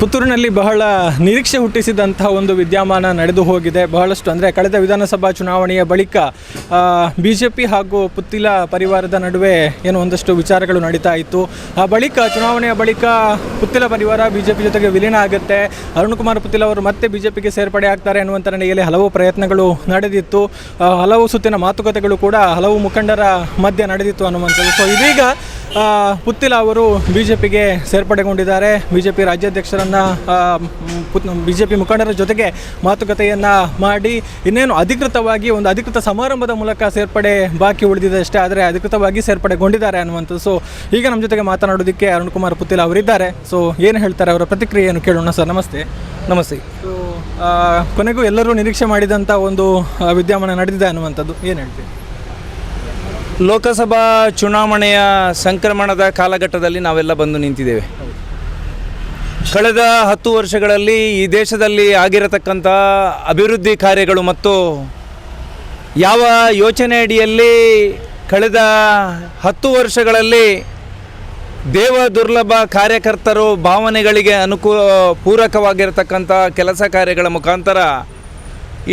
ಪುತ್ತೂರಿನಲ್ಲಿ ಬಹಳ ನಿರೀಕ್ಷೆ ಹುಟ್ಟಿಸಿದಂತಹ ಒಂದು ವಿದ್ಯಮಾನ ನಡೆದು ಹೋಗಿದೆ. ಬಹಳಷ್ಟು ಅಂದರೆ ಕಳೆದ ವಿಧಾನಸಭಾ ಚುನಾವಣೆಯ ಬಳಿಕ ಬಿ ಜೆ ಪಿ ಹಾಗೂ ಪುತ್ತಿಲ ಪರಿವಾರದ ನಡುವೆ ಏನು ಒಂದಷ್ಟು ವಿಚಾರಗಳು ನಡೀತಾ ಇತ್ತು. ಆ ಬಳಿಕ, ಚುನಾವಣೆಯ ಬಳಿಕ ಪುತ್ತಿಲ ಪರಿವಾರ ಬಿ ಜೆ ಪಿ ಜೊತೆಗೆ ವಿಲೀನ ಆಗುತ್ತೆ. ಅರುಣ್ ಕುಮಾರ್ ಪುತ್ತಿಲ ಅವರು ಮತ್ತೆ ಬಿ ಜೆ ಪಿಗೆ ಸೇರ್ಪಡೆ ಆಗ್ತಾರೆ ಅನ್ನುವಂಥ ನಡೆಯಲ್ಲಿ ಹಲವು ಪ್ರಯತ್ನಗಳು ನಡೆದಿತ್ತು. ಹಲವು ಸುತ್ತಿನ ಮಾತುಕತೆಗಳು ಕೂಡ ಹಲವು ಮುಖಂಡರ ಮಧ್ಯೆ ನಡೆದಿತ್ತು ಅನ್ನುವಂಥದ್ದು. ಸೊ ಇದೀಗ ಪುತ್ತಿಲ ಅವರು ಬಿ ಜೆ ಪಿಗೆ ಸೇರ್ಪಡೆಗೊಂಡಿದ್ದಾರೆ. ಬಿ ಜೆ ಪಿ ರಾಜ್ಯಾಧ್ಯಕ್ಷರನ್ನು ಬಿ ಜೆ ಪಿ ಮುಖಂಡರ ಜೊತೆಗೆ ಮಾತುಕತೆಯನ್ನು ಮಾಡಿ, ಇನ್ನೇನು ಅಧಿಕೃತವಾಗಿ ಒಂದು ಅಧಿಕೃತ ಸಮಾರಂಭದ ಮೂಲಕ ಸೇರ್ಪಡೆ ಬಾಕಿ ಉಳಿದಿದೆ ಅಷ್ಟೇ, ಆದರೆ ಅಧಿಕೃತವಾಗಿ ಸೇರ್ಪಡೆಗೊಂಡಿದ್ದಾರೆ ಅನ್ನುವಂಥದ್ದು. ಸೊ ಈಗ ನಮ್ಮ ಜೊತೆಗೆ ಮಾತನಾಡೋದಕ್ಕೆ ಅರುಣ್ ಕುಮಾರ್ ಪುತ್ತಿಲ ಅವರಿದ್ದಾರೆ. ಸೊ ಏನು ಹೇಳ್ತಾರೆ ಅವರ ಪ್ರತಿಕ್ರಿಯೆಯನ್ನು ಕೇಳೋಣ ಸರ್? ನಮಸ್ತೆ. ನಮಸ್ತೆ. ಕೊನೆಗೂ ಎಲ್ಲರೂ ನಿರೀಕ್ಷೆ ಮಾಡಿದಂಥ ಒಂದು ವಿದ್ಯಮಾನ ನಡೆದಿದೆ ಅನ್ನುವಂಥದ್ದು. ಏನು ಹೇಳ್ತೀವಿ ಲೋಕಸಭಾ ಚುನಾವಣೆಯ ಸಂಕ್ರಮಣದ ಕಾಲಘಟ್ಟದಲ್ಲಿ ನಾವೆಲ್ಲ ಬಂದು ನಿಂತಿದ್ದೇವೆ. ಕಳೆದ ಹತ್ತು ವರ್ಷಗಳಲ್ಲಿ ಈ ದೇಶದಲ್ಲಿ ಆಗಿರತಕ್ಕಂಥ ಅಭಿವೃದ್ಧಿ ಕಾರ್ಯಗಳು ಮತ್ತು ಯಾವ ಯೋಚನೆ ಅಡಿಯಲ್ಲಿ ಕಳೆದ ಹತ್ತು ವರ್ಷಗಳಲ್ಲಿ ದೇವ ದುರ್ಲಭ ಕಾರ್ಯಕರ್ತರು ಭಾವನೆಗಳಿಗೆ ಅನುಕೂ, ಪೂರಕವಾಗಿರತಕ್ಕಂಥ ಕೆಲಸ ಕಾರ್ಯಗಳ ಮುಖಾಂತರ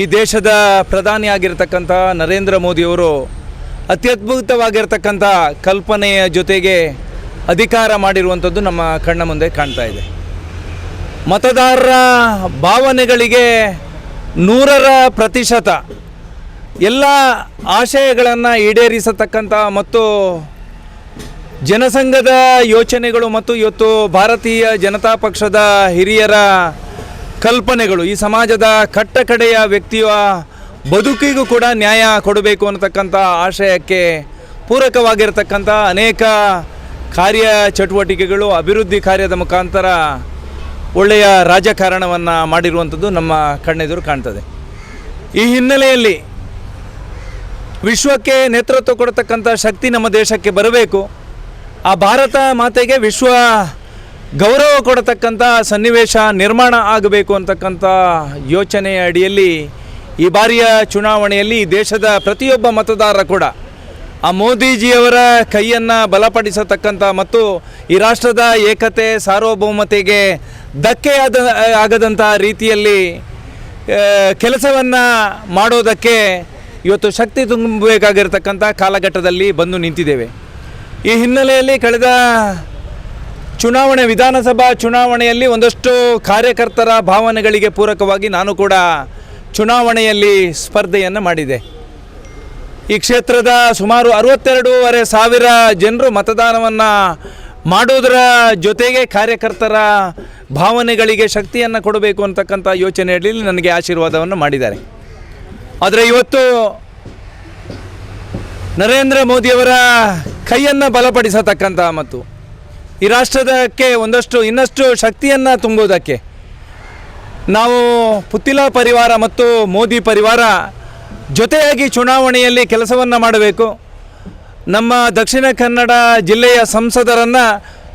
ಈ ದೇಶದ ಪ್ರಧಾನಿಯಾಗಿರ್ತಕ್ಕಂಥ ನರೇಂದ್ರ ಮೋದಿಯವರು ಅತ್ಯದ್ಭುತವಾಗಿರ್ತಕ್ಕಂಥ ಕಲ್ಪನೆಯ ಜೊತೆಗೆ ಅಧಿಕಾರ ಮಾಡಿರುವಂಥದ್ದು ನಮ್ಮ ಕಣ್ಣ ಮುಂದೆ ಕಾಣ್ತಾ ಇದೆ. ಮತದಾರರ ಭಾವನೆಗಳಿಗೆ ನೂರರ ಪ್ರತಿಶತ ಎಲ್ಲ ಆಶಯಗಳನ್ನು ಈಡೇರಿಸತಕ್ಕಂಥ ಮತ್ತು ಜನಸಂಘದ ಯೋಚನೆಗಳು ಮತ್ತು ಇವತ್ತು ಭಾರತೀಯ ಜನತಾ ಪಕ್ಷದ ಹಿರಿಯರ ಕಲ್ಪನೆಗಳು, ಈ ಸಮಾಜದ ಕಟ್ಟಕಡೆಯ ವ್ಯಕ್ತಿಯ ಬದುಕಿಗೂ ಕೂಡ ನ್ಯಾಯ ಕೊಡಬೇಕು ಅನ್ನತಕ್ಕಂಥ ಆಶಯಕ್ಕೆ ಪೂರಕವಾಗಿರತಕ್ಕಂಥ ಅನೇಕ ಕಾರ್ಯ ಚಟುವಟಿಕೆಗಳು, ಅಭಿವೃದ್ಧಿ ಕಾರ್ಯದ ಮುಖಾಂತರ ಒಳ್ಳೆಯ ರಾಜಕಾರಣವನ್ನು ಮಾಡಿರುವಂಥದ್ದು ನಮ್ಮ ಕಣ್ಣೆದುರು ಕಾಣ್ತದೆ. ಈ ಹಿನ್ನೆಲೆಯಲ್ಲಿ ವಿಶ್ವಕ್ಕೆ ನೇತೃತ್ವ ಕೊಡತಕ್ಕಂಥ ಶಕ್ತಿ ನಮ್ಮ ದೇಶಕ್ಕೆ ಬರಬೇಕು. ಆ ಭಾರತ ಮಾತೆಗೆ ವಿಶ್ವ ಗೌರವ ಕೊಡತಕ್ಕಂಥ ಸನ್ನಿವೇಶ ನಿರ್ಮಾಣ ಆಗಬೇಕು ಅಂತಕ್ಕಂಥ ಯೋಚನೆಯ ಅಡಿಯಲ್ಲಿ ಈ ಬಾರಿಯ ಚುನಾವಣೆಯಲ್ಲಿ ದೇಶದ ಪ್ರತಿಯೊಬ್ಬ ಮತದಾರ ಕೂಡ ಆ ಮೋದಿಜಿಯವರ ಕೈಯನ್ನು ಬಲಪಡಿಸತಕ್ಕಂಥ ಮತ್ತು ಈ ರಾಷ್ಟ್ರದ ಏಕತೆ, ಸಾರ್ವಭೌಮತೆಗೆ ಧಕ್ಕೆಯಾದ ಆಗದಂಥ ರೀತಿಯಲ್ಲಿ ಕೆಲಸವನ್ನು ಮಾಡೋದಕ್ಕೆ ಇವತ್ತು ಶಕ್ತಿ ತುಂಬಬೇಕಾಗಿರ್ತಕ್ಕಂಥ ಕಾಲಘಟ್ಟದಲ್ಲಿ ಬಂದು ನಿಂತಿದ್ದೇವೆ. ಈ ಹಿನ್ನೆಲೆಯಲ್ಲಿ ಕಳೆದ ಚುನಾವಣೆ, ವಿಧಾನಸಭಾ ಚುನಾವಣೆಯಲ್ಲಿ ಒಂದಷ್ಟು ಕಾರ್ಯಕರ್ತರ ಭಾವನೆಗಳಿಗೆ ಪೂರಕವಾಗಿ ನಾನು ಕೂಡ ಚುನಾವಣೆಯಲ್ಲಿ ಸ್ಪರ್ಧೆಯನ್ನು ಮಾಡಿದೆ. ಈ ಕ್ಷೇತ್ರದ ಸುಮಾರು ಅರವತ್ತೆರಡೂವರೆ ಸಾವಿರ ಜನರು ಮತದಾನವನ್ನು ಮಾಡೋದರ ಜೊತೆಗೆ ಕಾರ್ಯಕರ್ತರ ಭಾವನೆಗಳಿಗೆ ಶಕ್ತಿಯನ್ನು ಕೊಡಬೇಕು ಅಂತಕ್ಕಂಥ ಯೋಚನೆಯಲ್ಲಿ ನನಗೆ ಆಶೀರ್ವಾದವನ್ನು ಮಾಡಿದ್ದಾರೆ. ಆದರೆ ಇವತ್ತು ನರೇಂದ್ರ ಮೋದಿಯವರ ಕೈಯನ್ನು ಬಲಪಡಿಸತಕ್ಕಂಥ ಮತ್ತು ಈ ರಾಷ್ಟ್ರದಕ್ಕೆ ಒಂದಷ್ಟು ಇನ್ನಷ್ಟು ಶಕ್ತಿಯನ್ನು ತುಂಬುವುದಕ್ಕೆ ನಾವು ಪುತ್ತಿಲ ಪರಿವಾರ ಮತ್ತು ಮೋದಿ ಪರಿವಾರ ಜೊತೆಯಾಗಿ ಚುನಾವಣೆಯಲ್ಲಿ ಕೆಲಸವನ್ನು ಮಾಡಬೇಕು. ನಮ್ಮ ದಕ್ಷಿಣ ಕನ್ನಡ ಜಿಲ್ಲೆಯ ಸಂಸದರನ್ನು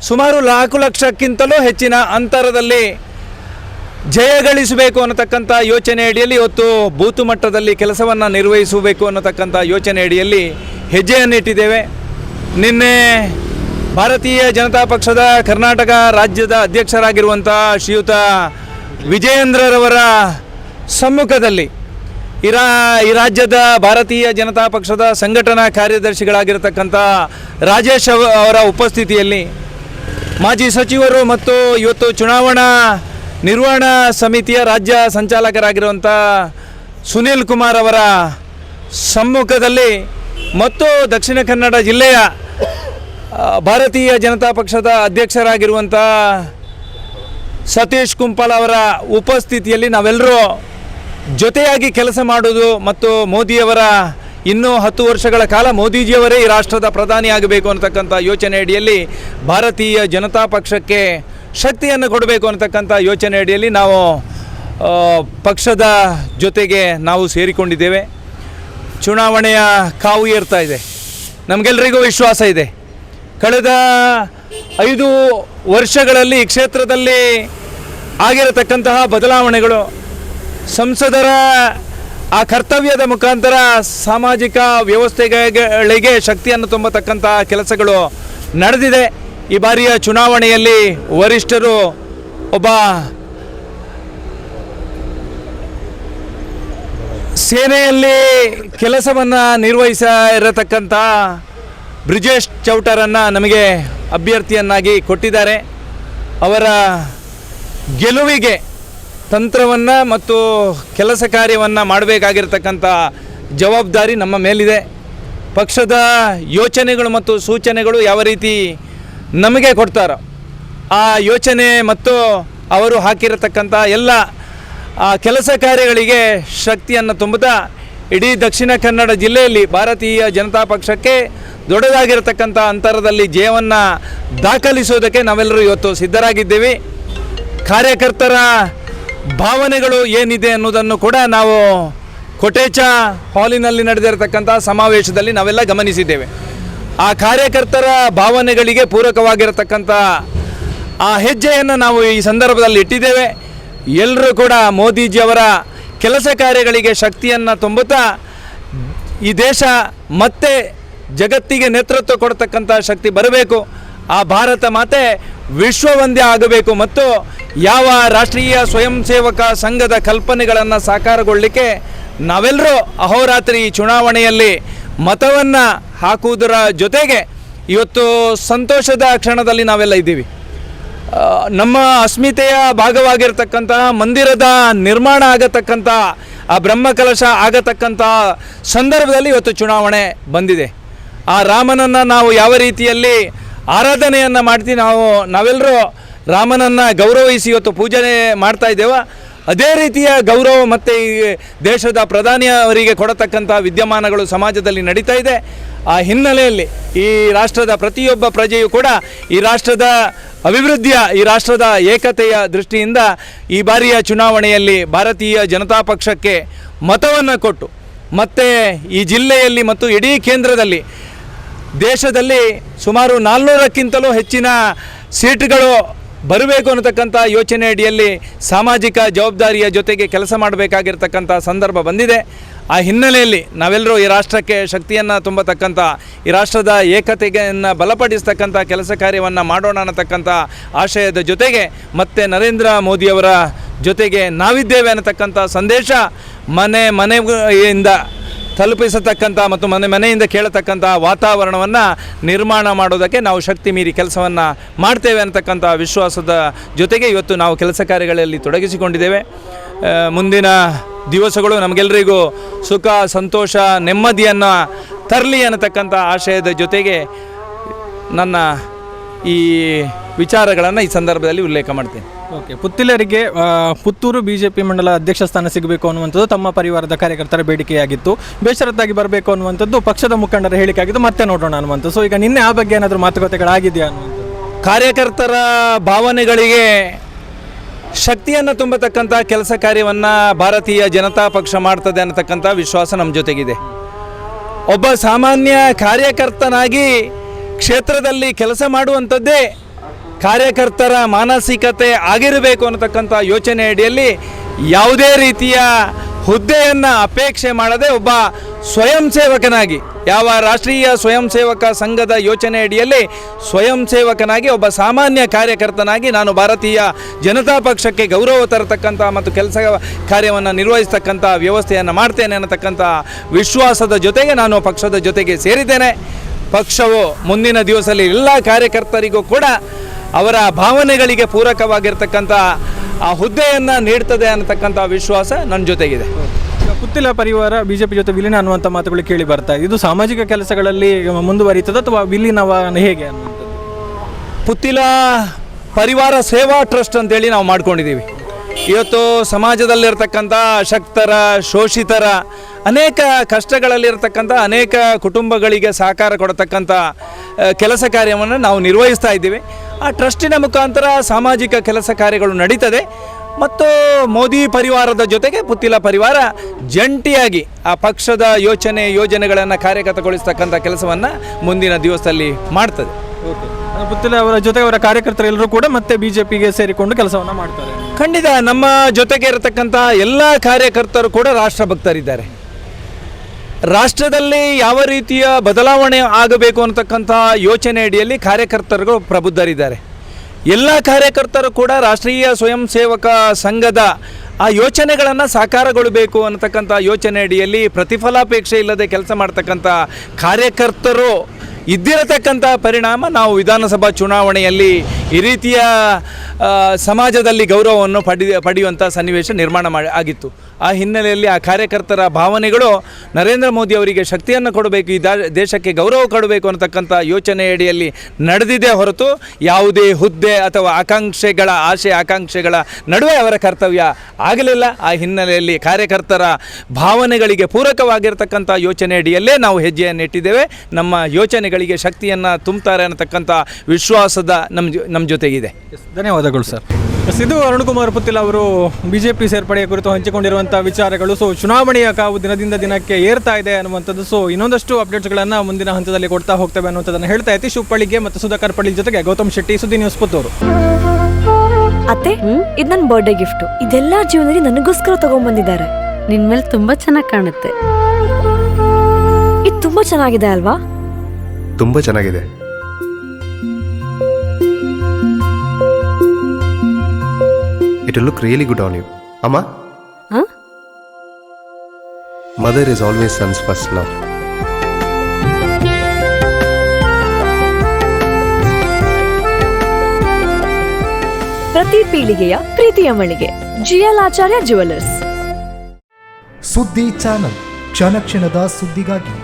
ಸುಮಾರು ನಾಲ್ಕು ಲಕ್ಷಕ್ಕಿಂತಲೂ ಹೆಚ್ಚಿನ ಅಂತರದಲ್ಲಿ ಜಯಗಳಿಸಬೇಕು ಅನ್ನತಕ್ಕಂಥ ಯೋಚನೆ ಅಡಿಯಲ್ಲಿ ಇವತ್ತು ಬೂತು ಮಟ್ಟದಲ್ಲಿ ಕೆಲಸವನ್ನು ನಿರ್ವಹಿಸಬೇಕು ಅನ್ನತಕ್ಕಂಥ ಯೋಚನೆ ಅಡಿಯಲ್ಲಿ ಹೆಜ್ಜೆಯನ್ನಿಟ್ಟಿದ್ದೇವೆ ನಿನ್ನೆ ಭಾರತೀಯ ಜನತಾ ಪಕ್ಷದ ಕರ್ನಾಟಕ ರಾಜ್ಯದ ಅಧ್ಯಕ್ಷರಾಗಿರುವಂಥ ಶ್ರೀಯುತ ವಿಜಯೇಂದ್ರರವರ ಸಮ್ಮುಖದಲ್ಲಿ ಇರಾ ಈ ರಾಜ್ಯದ ಭಾರತೀಯ ಜನತಾ ಪಕ್ಷದ ಸಂಘಟನಾ ಕಾರ್ಯದರ್ಶಿಗಳಾಗಿರತಕ್ಕಂಥ ರಾಜೇಶ್ ಅವ- ಅವರ ಉಪಸ್ಥಿತಿಯಲ್ಲಿ ಮಾಜಿ ಸಚಿವರು ಮತ್ತು ಇವತ್ತು ಚುನಾವಣಾ ನಿರ್ವಹಣಾ ಸಮಿತಿಯ ರಾಜ್ಯ ಸಂಚಾಲಕರಾಗಿರುವಂಥ ಸುನೀಲ್ ಕುಮಾರ್ ಅವರ ಸಮ್ಮುಖದಲ್ಲಿ ಮತ್ತು ದಕ್ಷಿಣ ಕನ್ನಡ ಜಿಲ್ಲೆಯ ಭಾರತೀಯ ಜನತಾ ಪಕ್ಷದ ಅಧ್ಯಕ್ಷರಾಗಿರುವಂಥ ಸತೀಶ್ ಕುಂಪಲ್ ಅವರ ಉಪಸ್ಥಿತಿಯಲ್ಲಿ ನಾವೆಲ್ಲರೂ ಜೊತೆಯಾಗಿ ಕೆಲಸ ಮಾಡೋದು ಮತ್ತು ಮೋದಿಯವರ ಇನ್ನೂ ಹತ್ತು ವರ್ಷಗಳ ಕಾಲ ಮೋದಿಜಿಯವರೇ ಈ ರಾಷ್ಟ್ರದ ಪ್ರಧಾನಿ ಆಗಬೇಕು ಅನ್ನತಕ್ಕಂಥ ಯೋಚನೆ ಅಡಿಯಲ್ಲಿ ಭಾರತೀಯ ಜನತಾ ಪಕ್ಷಕ್ಕೆ ಶಕ್ತಿಯನ್ನು ಕೊಡಬೇಕು ಅನ್ನತಕ್ಕಂಥ ಯೋಚನೆ ಅಡಿಯಲ್ಲಿ ನಾವು ಪಕ್ಷದ ಜೊತೆಗೆ ನಾವು ಸೇರಿಕೊಂಡಿದ್ದೇವೆ. ಚುನಾವಣೆಯ ಕಾವು ಏರ್ತಾ ಇದೆ. ನಮಗೆಲ್ಲರಿಗೂ ವಿಶ್ವಾಸ ಇದೆ. ಕಳೆದ ಐದು ವರ್ಷಗಳಲ್ಲಿ ಈ ಕ್ಷೇತ್ರದಲ್ಲಿ ಆಗಿರತಕ್ಕಂತಹ ಬದಲಾವಣೆಗಳು ಸಂಸದರ ಆ ಕರ್ತವ್ಯದ ಮುಖಾಂತರ ಸಾಮಾಜಿಕ ವ್ಯವಸ್ಥೆಗಳಿಗೆ ಶಕ್ತಿಯನ್ನು ತುಂಬತಕ್ಕಂತಹ ಕೆಲಸಗಳು ನಡೆದಿದೆ. ಈ ಬಾರಿಯ ಚುನಾವಣೆಯಲ್ಲಿ ವರಿಷ್ಠರು ಒಬ್ಬ ಸೇನೆಯಲ್ಲಿ ಕೆಲಸವನ್ನು ನಿರ್ವಹಿಸ ಇರತಕ್ಕಂಥ ಬ್ರಿಜೇಶ್ ಚೌಟರನ್ನು ನಮಗೆ ಅಭ್ಯರ್ಥಿಯನ್ನಾಗಿ ಕೊಟ್ಟಿದ್ದಾರೆ. ಅವರ ಗೆಲುವಿಗೆ ತಂತ್ರವನ್ನು ಮತ್ತು ಕೆಲಸ ಕಾರ್ಯವನ್ನು ಮಾಡಬೇಕಾಗಿರ್ತಕ್ಕಂಥ ಜವಾಬ್ದಾರಿ ನಮ್ಮ ಮೇಲಿದೆ. ಪಕ್ಷದ ಯೋಚನೆಗಳು ಮತ್ತು ಸೂಚನೆಗಳು ಯಾವ ರೀತಿ ನಮಗೆ ಕೊಡ್ತಾರೋ ಆ ಯೋಚನೆ ಮತ್ತು ಅವರು ಹಾಕಿರತಕ್ಕಂಥ ಎಲ್ಲ ಕೆಲಸ ಕಾರ್ಯಗಳಿಗೆ ಶಕ್ತಿಯನ್ನು ತುಂಬುತ್ತಾ ಇಡೀ ದಕ್ಷಿಣ ಕನ್ನಡ ಜಿಲ್ಲೆಯಲ್ಲಿ ಭಾರತೀಯ ಜನತಾ ಪಕ್ಷಕ್ಕೆ ದೊಡ್ಡದಾಗಿರತಕ್ಕಂಥ ಅಂತರದಲ್ಲಿ ಜಯವನ್ನು ದಾಖಲಿಸುವುದಕ್ಕೆ ನಾವೆಲ್ಲರೂ ಇವತ್ತು ಸಿದ್ಧರಾಗಿದ್ದೇವೆ. ಕಾರ್ಯಕರ್ತರ ಭಾವನೆಗಳು ಏನಿದೆ ಅನ್ನೋದನ್ನು ಕೂಡ ನಾವು ಕೊಟೇಚ ಹಾಲಿನಲ್ಲಿ ನಡೆದಿರತಕ್ಕಂಥ ಸಮಾವೇಶದಲ್ಲಿ ನಾವೆಲ್ಲ ಗಮನಿಸಿದ್ದೇವೆ. ಆ ಕಾರ್ಯಕರ್ತರ ಭಾವನೆಗಳಿಗೆ ಪೂರಕವಾಗಿರತಕ್ಕಂಥ ಆ ಹೆಜ್ಜೆಯನ್ನು ನಾವು ಈ ಸಂದರ್ಭದಲ್ಲಿ ಇಟ್ಟಿದ್ದೇವೆ. ಎಲ್ಲರೂ ಕೂಡ ಮೋದಿಜಿಯವರ ಕೆಲಸ ಕಾರ್ಯಗಳಿಗೆ ಶಕ್ತಿಯನ್ನು ತುಂಬುತ್ತಾ ಈ ದೇಶ ಮತ್ತೆ ಜಗತ್ತಿಗೆ ನೇತೃತ್ವ ಕೊಡ್ತಕ್ಕಂಥ ಶಕ್ತಿ ಬರಬೇಕು. ಆ ಭಾರತ ಮಾತೆ ವಿಶ್ವವಂದ್ಯ ಆಗಬೇಕು ಮತ್ತು ಯಾವ ರಾಷ್ಟ್ರೀಯ ಸ್ವಯಂ ಸೇವಕ ಸಂಘದ ಕಲ್ಪನೆಗಳನ್ನು ಸಾಕಾರಗೊಳ್ಳಲಿಕ್ಕೆ ನಾವೆಲ್ಲರೂ ಅಹೋರಾತ್ರಿ ಚುನಾವಣೆಯಲ್ಲಿ ಮತವನ್ನು ಹಾಕುವುದರ ಜೊತೆಗೆ ಇವತ್ತು ಸಂತೋಷದ ಕ್ಷಣದಲ್ಲಿ ನಾವೆಲ್ಲ ಇದ್ದೀವಿ. ನಮ್ಮ ಅಸ್ಮಿತೆಯ ಭಾಗವಾಗಿರ್ತಕ್ಕಂತಹ ಮಂದಿರದ ನಿರ್ಮಾಣ ಆಗತಕ್ಕಂಥ ಆ ಬ್ರಹ್ಮಕಲಶ ಆಗತಕ್ಕಂಥ ಸಂದರ್ಭದಲ್ಲಿ ಇವತ್ತು ಚುನಾವಣೆ ಬಂದಿದೆ. ಆ ರಾಮನನ್ನು ನಾವು ಯಾವ ರೀತಿಯಲ್ಲಿ ಆರಾಧನೆಯನ್ನು ಮಾಡ್ತೀವಿ ನಾವು ನಾವೆಲ್ಲರೂ ರಾಮನನ್ನು ಗೌರವಿಸಿ ಇವತ್ತು ಪೂಜನೆ ಮಾಡ್ತಾ ಇದ್ದೇವೆ. ಅದೇ ರೀತಿಯ ಗೌರವ ಮತ್ತು ಈ ದೇಶದ ಪ್ರಧಾನಿಯವರಿಗೆ ಕೊಡತಕ್ಕಂಥ ವಿದ್ಯಮಾನಗಳು ಸಮಾಜದಲ್ಲಿ ನಡೀತಾ ಇದೆ. ಆ ಹಿನ್ನೆಲೆಯಲ್ಲಿ ಈ ರಾಷ್ಟ್ರದ ಪ್ರತಿಯೊಬ್ಬ ಪ್ರಜೆಯು ಕೂಡ ಈ ರಾಷ್ಟ್ರದ ಅಭಿವೃದ್ಧಿಯ, ಈ ರಾಷ್ಟ್ರದ ಏಕತೆಯ ದೃಷ್ಟಿಯಿಂದ ಈ ಬಾರಿಯ ಚುನಾವಣೆಯಲ್ಲಿ ಭಾರತೀಯ ಜನತಾ ಪಕ್ಷಕ್ಕೆ ಮತವನ್ನು ಕೊಟ್ಟು, ಮತ್ತು ಈ ಜಿಲ್ಲೆಯಲ್ಲಿ ಮತ್ತು ಇಡೀ ಕೇಂದ್ರದಲ್ಲಿ ದೇಶದಲ್ಲಿ ಸುಮಾರು ನಾಲ್ನೂರಕ್ಕಿಂತಲೂ ಹೆಚ್ಚಿನ ಸೀಟ್ಗಳು ಬರಬೇಕು ಅನ್ನತಕ್ಕಂಥ ಯೋಚನೆ ಅಡಿಯಲ್ಲಿ ಸಾಮಾಜಿಕ ಜವಾಬ್ದಾರಿಯ ಜೊತೆಗೆ ಕೆಲಸ ಮಾಡಬೇಕಾಗಿರ್ತಕ್ಕಂಥ ಸಂದರ್ಭ ಬಂದಿದೆ. ಆ ಹಿನ್ನೆಲೆಯಲ್ಲಿ ನಾವೆಲ್ಲರೂ ಈ ರಾಷ್ಟ್ರಕ್ಕೆ ಶಕ್ತಿಯನ್ನು ತುಂಬತಕ್ಕಂಥ, ಈ ರಾಷ್ಟ್ರದ ಏಕತೆಯನ್ನು ಬಲಪಡಿಸ್ತಕ್ಕಂಥ ಕೆಲಸ ಕಾರ್ಯವನ್ನು ಮಾಡೋಣ ಅನ್ನತಕ್ಕಂಥ ಆಶಯದ ಜೊತೆಗೆ ಮತ್ತೆ ನರೇಂದ್ರ ಮೋದಿಯವರ ಜೊತೆಗೆ ನಾವಿದ್ದೇವೆ ಅನ್ನತಕ್ಕಂಥ ಸಂದೇಶ ಮನೆ ಮನೆಯಿಂದ ತಲುಪಿಸತಕ್ಕಂಥ ಮತ್ತು ಮನೆ ಮನೆಯಿಂದ ಕೇಳತಕ್ಕಂಥ ವಾತಾವರಣವನ್ನು ನಿರ್ಮಾಣ ಮಾಡೋದಕ್ಕೆ ನಾವು ಶಕ್ತಿ ಮೀರಿ ಕೆಲಸವನ್ನು ಮಾಡ್ತೇವೆ ಅಂತಕ್ಕಂಥ ವಿಶ್ವಾಸದ ಜೊತೆಗೆ ಇವತ್ತು ನಾವು ಕೆಲಸ ಕಾರ್ಯಗಳಲ್ಲಿ ತೊಡಗಿಸಿಕೊಂಡಿದ್ದೇವೆ. ಮುಂದಿನ ದಿವಸಗಳು ನಮಗೆಲ್ಲರಿಗೂ ಸುಖ, ಸಂತೋಷ, ನೆಮ್ಮದಿಯನ್ನು ತರಲಿ ಅನ್ನತಕ್ಕಂಥ ಆಶಯದ ಜೊತೆಗೆ ನನ್ನ ಈ ವಿಚಾರಗಳನ್ನು ಈ ಸಂದರ್ಭದಲ್ಲಿ ಉಲ್ಲೇಖ ಮಾಡ್ತೇನೆ. ಓಕೆ ಪುತ್ತಿಲರಿಗೆ ಆ, ಪುತ್ತೂರು ಬಿಜೆಪಿ ಮಂಡಲ ಅಧ್ಯಕ್ಷ ಸ್ಥಾನ ಸಿಗಬೇಕು ಅನ್ನುವಂಥದ್ದು ತಮ್ಮ ಪರಿವಾರದ ಕಾರ್ಯಕರ್ತರ ಬೇಡಿಕೆಯಾಗಿತ್ತು. ಬೇಷರತ್ತಾಗಿ ಬರಬೇಕು ಅನ್ನುವಂಥದ್ದು ಪಕ್ಷದ ಮುಖಂಡರ ಹೇಳಿಕೆಯಾಗಿದ್ದು ಮತ್ತೆ ನೋಡೋಣ ಅನ್ನುವಂಥದ್ದು. ಸೊ ಈಗ ನಿನ್ನೆ ಆ ಬಗ್ಗೆ ಏನಾದರೂ ಮಾತುಕತೆಗಳಾಗಿದೆಯಾ ಅನ್ನುವಂಥದ್ದು? ಕಾರ್ಯಕರ್ತರ ಭಾವನೆಗಳಿಗೆ ಶಕ್ತಿಯನ್ನು ತುಂಬತಕ್ಕಂಥ ಕೆಲಸ ಕಾರ್ಯವನ್ನು ಭಾರತೀಯ ಜನತಾ ಪಕ್ಷ ಮಾಡ್ತದೆ ಅನ್ನತಕ್ಕಂಥ ವಿಶ್ವಾಸ ನಮ್ಮ ಜೊತೆಗಿದೆ. ಒಬ್ಬ ಸಾಮಾನ್ಯ ಕಾರ್ಯಕರ್ತನಾಗಿ ಕ್ಷೇತ್ರದಲ್ಲಿ ಕೆಲಸ ಮಾಡುವಂಥದ್ದೇ ಕಾರ್ಯಕರ್ತರ ಮಾನಸಿಕತೆ ಆಗಿರಬೇಕು ಅನ್ನತಕ್ಕಂಥ ಯೋಚನೆ ಅಡಿಯಲ್ಲಿ ಯಾವುದೇ ರೀತಿಯ ಹುದ್ದೆಯನ್ನು ಅಪೇಕ್ಷೆ ಮಾಡದೆ ಒಬ್ಬ ಸ್ವಯಂ ಸೇವಕನಾಗಿ, ಯಾವ ರಾಷ್ಟ್ರೀಯ ಸ್ವಯಂ ಸೇವಕ ಸಂಘದ ಯೋಚನೆ ಅಡಿಯಲ್ಲಿ ಸ್ವಯಂ ಸೇವಕನಾಗಿ ಒಬ್ಬ ಸಾಮಾನ್ಯ ಕಾರ್ಯಕರ್ತನಾಗಿ ನಾನು ಭಾರತೀಯ ಜನತಾ ಪಕ್ಷಕ್ಕೆ ಗೌರವ ತರತಕ್ಕಂಥ ಮತ್ತು ಕೆಲಸ ಕಾರ್ಯವನ್ನು ನಿರ್ವಹಿಸ್ತಕ್ಕಂಥ ವ್ಯವಸ್ಥೆಯನ್ನು ಮಾಡ್ತೇನೆ ಅನ್ನತಕ್ಕಂಥ ವಿಶ್ವಾಸದ ಜೊತೆಗೆ ನಾನು ಪಕ್ಷದ ಜೊತೆಗೆ ಸೇರಿದ್ದೇನೆ. ಪಕ್ಷವು ಮುಂದಿನ ದಿವಸದಲ್ಲಿ ಎಲ್ಲ ಕಾರ್ಯಕರ್ತರಿಗೂ ಕೂಡ ಅವರ ಭಾವನೆಗಳಿಗೆ ಪೂರಕವಾಗಿರ್ತಕ್ಕಂಥ ಆ ಹುದ್ದೆಯನ್ನು ನೀಡ್ತದೆ ಅನ್ನತಕ್ಕಂಥ ವಿಶ್ವಾಸ ನನ್ನ ಜೊತೆಗಿದೆ. ಕುತ್ತಿಲ ಪುತ್ತಿಲ ಪರಿವಾರ ಬಿಜೆಪಿ ಜೊತೆ ವಿಲೀನ ಅನ್ನುವಂಥ ಮಾತುಗಳು ಕೇಳಿ ಬರ್ತಾ ಇದೆ. ಇದು ಸಾಮಾಜಿಕ ಕೆಲಸಗಳಲ್ಲಿ ಮುಂದುವರಿತದ ಅಥವಾ ವಿಲೀನವ ಹೇಗೆ ಅನ್ನುವಂಥದ್ದು? ಪುತ್ತಿಲ ಪರಿವಾರ ಸೇವಾ ಟ್ರಸ್ಟ್ ಅಂತೇಳಿ ನಾವು ಮಾಡ್ಕೊಂಡಿದ್ದೀವಿ. ಇವತ್ತು ಸಮಾಜದಲ್ಲಿರ್ತಕ್ಕಂಥ ಅಶಕ್ತರ ಶೋಷಿತರ, ಅನೇಕ ಕಷ್ಟಗಳಲ್ಲಿರ್ತಕ್ಕಂಥ, ಅನೇಕ ಕುಟುಂಬಗಳಿಗೆ ಸಹಕಾರ ಕೊಡತಕ್ಕಂಥ ಕೆಲಸ ಕಾರ್ಯವನ್ನು ನಾವು ನಿರ್ವಹಿಸ್ತಾ ಇದ್ದೀವಿ. ಆ ಟ್ರಸ್ಟಿನ ಮುಖಾಂತರ ಸಾಮಾಜಿಕ ಕೆಲಸ ಕಾರ್ಯಗಳು ನಡೀತದೆ. ಮತ್ತು ಮೋದಿ ಪರಿವಾರದ ಜೊತೆಗೆ ಪುತ್ತಿಲ ಪರಿವಾರ ಜಂಟಿಯಾಗಿ ಆ ಪಕ್ಷದ ಯೋಚನೆ ಯೋಜನೆಗಳನ್ನು ಕಾರ್ಯಗತಗೊಳಿಸ್ತಕ್ಕಂಥ ಕೆಲಸವನ್ನು ಮುಂದಿನ ದಿವಸದಲ್ಲಿ ಮಾಡ್ತದೆ. ಓಕೆ ಪುತ್ತಿಲ ಅವರ ಜೊತೆ ಅವರ ಕಾರ್ಯಕರ್ತರೆಲ್ಲರೂ ಕೂಡ ಮತ್ತೆ ಬಿಜೆಪಿಗೆ ಸೇರಿಕೊಂಡು ಕೆಲಸವನ್ನು ಮಾಡ್ತಾರೆ. ಖಂಡಿತ ನಮ್ಮ ಜೊತೆಗೆ ಇರತಕ್ಕಂಥ ಎಲ್ಲ ಕಾರ್ಯಕರ್ತರು ಕೂಡ ರಾಷ್ಟ್ರಭಕ್ತರಿದ್ದಾರೆ ರಾಷ್ಟ್ರದಲ್ಲಿ ಯಾವ ರೀತಿಯ ಬದಲಾವಣೆ ಆಗಬೇಕು ಅನ್ನತಕ್ಕಂಥ ಯೋಚನೆ ಅಡಿಯಲ್ಲಿ ಕಾರ್ಯಕರ್ತರುಗಳು ಪ್ರಬುದ್ಧರಿದ್ದಾರೆ. ಎಲ್ಲ ಕಾರ್ಯಕರ್ತರು ಕೂಡ ರಾಷ್ಟ್ರೀಯ ಸ್ವಯಂ ಸೇವಕ ಸಂಘದ ಆ ಯೋಚನೆಗಳನ್ನು ಸಾಕಾರಗೊಳ್ಳಬೇಕು ಅನ್ನತಕ್ಕಂಥ ಯೋಚನೆ ಅಡಿಯಲ್ಲಿ ಪ್ರತಿಫಲಾಪೇಕ್ಷೆ ಇಲ್ಲದೆ ಕೆಲಸ ಮಾಡ್ತಕ್ಕಂಥ ಕಾರ್ಯಕರ್ತರು ಇದ್ದಿರತಕ್ಕಂಥ ಪರಿಣಾಮ ನಾವು ವಿಧಾನಸಭಾ ಚುನಾವಣೆಯಲ್ಲಿ ಈ ರೀತಿಯ ಸಮಾಜದಲ್ಲಿ ಗೌರವವನ್ನು ಪಡಿ, ಪಡೆಯುವಂಥ ಸನ್ನಿವೇಶ ನಿರ್ಮಾಣ ಮಾಡಿ ಆಗಿತ್ತು. ಆ ಹಿನ್ನೆಲೆಯಲ್ಲಿ ಆ ಕಾರ್ಯಕರ್ತರ ಭಾವನೆಗಳು ನರೇಂದ್ರ ಮೋದಿ ಅವರಿಗೆ ಶಕ್ತಿಯನ್ನು ಕೊಡಬೇಕು, ಈ ದೇಶಕ್ಕೆ ಗೌರವ ಕೊಡಬೇಕು ಅನ್ನತಕ್ಕಂಥ ಯೋಚನೆ ಅಡಿಯಲ್ಲಿ ನಡೆದಿದೆ ಹೊರತು ಯಾವುದೇ ಹುದ್ದೆ ಅಥವಾ ಆಕಾಂಕ್ಷೆಗಳ, ಆಶೆ ಆಕಾಂಕ್ಷೆಗಳ ನಡುವೆ ಅವರ ಕರ್ತವ್ಯ ಆಗಲಿಲ್ಲ. ಆ ಹಿನ್ನೆಲೆಯಲ್ಲಿ ಕಾರ್ಯಕರ್ತರ ಭಾವನೆಗಳಿಗೆ ಪೂರಕವಾಗಿರ್ತಕ್ಕಂಥ ಯೋಚನೆಯಡಿಯಲ್ಲೇ ನಾವು ಹೆಜ್ಜೆಯನ್ನು ಇಟ್ಟಿದ್ದೇವೆ. ನಮ್ಮ ಯೋಚನೆಗಳಿಗೆ ಶಕ್ತಿಯನ್ನು ತುಂಬುತ್ತಾರೆ ಅನ್ನತಕ್ಕಂಥ ವಿಶ್ವಾಸದ ನಮ್ಮ ಜೊ- ನಮ್ಮ ಜೊತೆಗಿದೆ. ಧನ್ಯವಾದಗಳು ಸರ್. ಸಿದ್ದು ಇದು ಅರುಣ್ ಕುಮಾರ್ ಪುತ್ತಿಲ್ ಅವರು ಬಿಜೆಪಿ ಸೇರ್ಪಡೆಯ ಕುರಿತು ಹಂಚಿಕೊಂಡಿರುವಂಥ ವಿಚಾರಗಳು. ಸೊ ಚುನಾವಣೆಯ ಕಾವು ದಿನದಿಂದ ದಿನಕ್ಕೆ ಏರ್ತಾ ಇದೆ ಅನ್ನುವಂಥದ್ದು. ಸೊ ಇನ್ನೊಂದಷ್ಟು ಅಪ್ಡೇಟ್ಸ್ಗಳನ್ನು ಮುಂದಿನ ಹಂತದಲ್ಲಿ ಕೊಡ್ತಾ ಹೋಗ್ತೇವೆ ಅನ್ನುವಂಥದ್ದನ್ನು ಹೇಳ್ತಾ ಇತ್ತು ಶಿವಪಳ್ಳಿಗೆ ಮತ್ತು ಸುಧಾಕರ್ ಪಳ್ಳಿ ಜೊತೆಗೆ ಗೌತಮ್ ಶೆಟ್ಟಿ ಸುದ್ದಿ ನ್ಯೂಸ್ ಪುತ್ತೂರು. ಅತ್ತೆ ಇದು ನನ್ನ ಬರ್ಡೇ ಗಿಫ್ಟ್ ಇದೆಲ್ಲ ಜೀವನದಲ್ಲಿ ನನಗೋಸ್ಕರ ತಗೊಂಡ್ಬಂದಿದ್ದಾರೆ ನಿನ್ ಮೇಲೆ ತುಂಬಾ ಚೆನ್ನಾಗಿ ಕಾಣುತ್ತೆ. ಇದು ತುಂಬಾ ಚೆನ್ನಾಗಿದೆ ಅಲ್ವಾ? ತುಂಬಾ ಚೆನ್ನಾಗಿದೆ. It look really good on you ಅಮ್ಮ? Mother is always sons first love ಪ್ರತಿ ಪೀಳಿಗೆಯ ಪ್ರೀತಿಯ ಮಳಿಗೆ. ಜಿಎಲ್ ಆಚಾರ್ಯ ಜುವೆಲ್ಲರ್ಸ್ ಸುದ್ದಿ ಚಾನಲ್. ಕ್ಷಣ ಕ್ಷಣದ ಸುದ್ದಿಗಾಗಿ